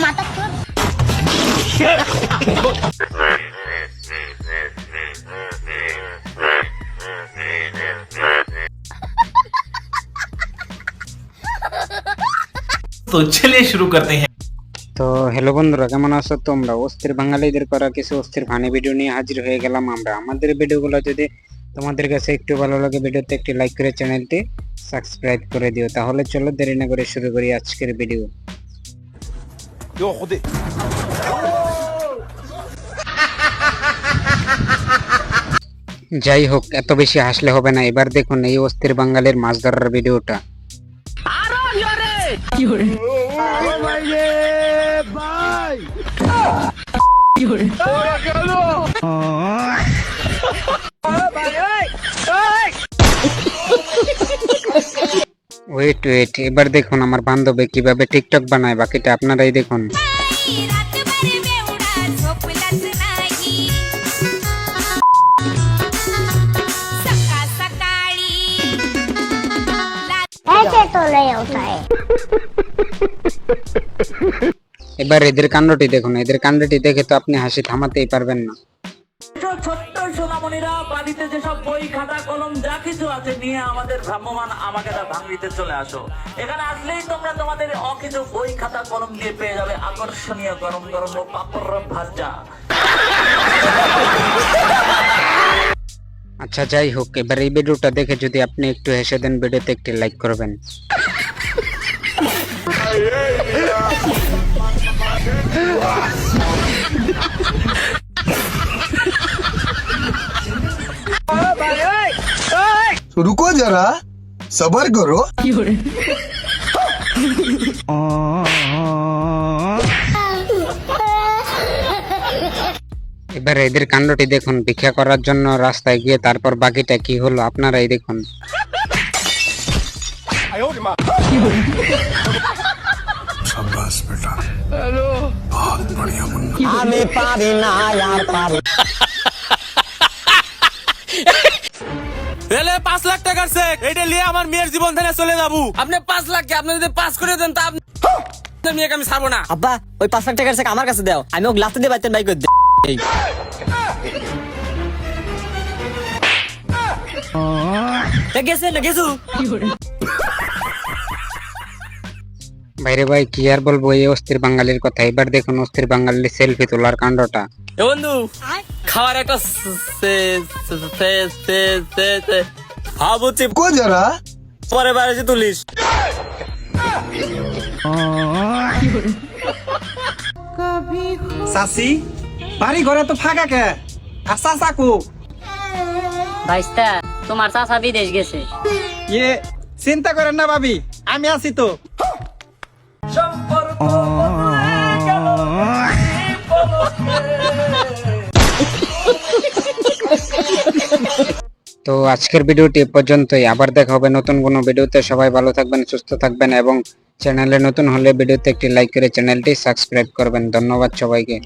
মাথা তোর तो चलिए शुरू करते हैं তো হ্যালো বন্ধুরা কেমন আছো তোমরা অস্থির বাঙালিদের করা কিছু অস্থির ফানি ভিডিও নিয়ে হাজির হয়ে গেলাম আমরা আমাদের ভিডিওগুলো যদি তোমাদের কাছে একটু ভালো লাগে ভিডিওতে একটি লাইক করে চ্যানেলটি সাবস্ক্রাইব করে দিও। তাহলে চলো দেরি না করে শুরু করি আজকের ভিডিও যাই হোক এত বেশি হাসলে হবে না। এবার দেখুন এই অস্থির বাঙালির মাছ ধরার ভিডিওটা ওয়েট ওয়েট এবার দেখুন আমার বান্ধবী কীভাবে টিকটক বানায় বাকিটা আপনারাই দেখুন। এবার এদের কাণ্ডটি দেখুন এদের কাণ্ডটি দেখে তো আপনি হাসি থামাতেই পারবেন না। সোনামণিরা বাড়িতে যেসব বই খাতা কলম যা কিছু আছে নিয়ে আমাদের ভ্রাম্যমান আমাকে তা ভাঙড়িতে চলে আসো। এখানে আসলেই তোমরা তোমাদের অকিছু বই খাতা কলম দিয়ে পেয়ে যাবে আকর্ষণীয় গরম গরম ও পাপড় ভাজা। আচ্ছা যাই হোক এবার এই ভিডিওটা দেখে যদি আপনি একটু হেসে দেন ভিডিওতে একটি লাইক করবেন। रुको जरा सबर करो এবার এদের কাণ্ডটি দেখুন ভিক্ষা করার জন্য রাস্তায় গিয়ে তারপর বাকিটা কি হলো আপনারাই দেখুন शाबाश बेटा बहुत बढ़िया এলে পাঁচ লাখ টাকার চেক এটা নিয়ে আমার মেয়ের জীবন থেকে চলে যাব। আপনি পাঁচ লাখ কি? আপনি যদি পাস করে দেন তা আপনি মেয়েকে আমি ছাড়বো না। আব্বা ওই পাঁচ লাখ টাকার চেক আমার কাছে দাও। আমি ওকে লাফতে দিয়ে বাইতেন বাইক করে দিই। গেছে না গেছু বাইরে ভাই কি আর বলব? এই অস্থির বাঙালির কথা। এবার দেখুন অস্থির বাঙালির সেলফি তোলার কাণ্ডটা। এ বন্ধু খাওয়ার একটা হা কো যারা? পরে বারে তুলিস। সাসি বাড়ি ঘরে তো ফাঁকা কে? আসা সাকু ভাইস্তা তোমার চাচা বিদেশ গেছে। ইয়ে চিন্তা করেন না ভাবি আমি আছি তো। সম্পর্ক তো আজকের ভিডিওটি পর্যন্তই। আবার দেখা হবে নতুন কোনো ভিডিওতে। সবাই ভালো থাকবেন, সুস্থ থাকবেন এবং চ্যানেলে নতুন হলে ভিডিওতে একটি লাইক করে চ্যানেলটি সাবস্ক্রাইব করবেন। ধন্যবাদ সবাইকে।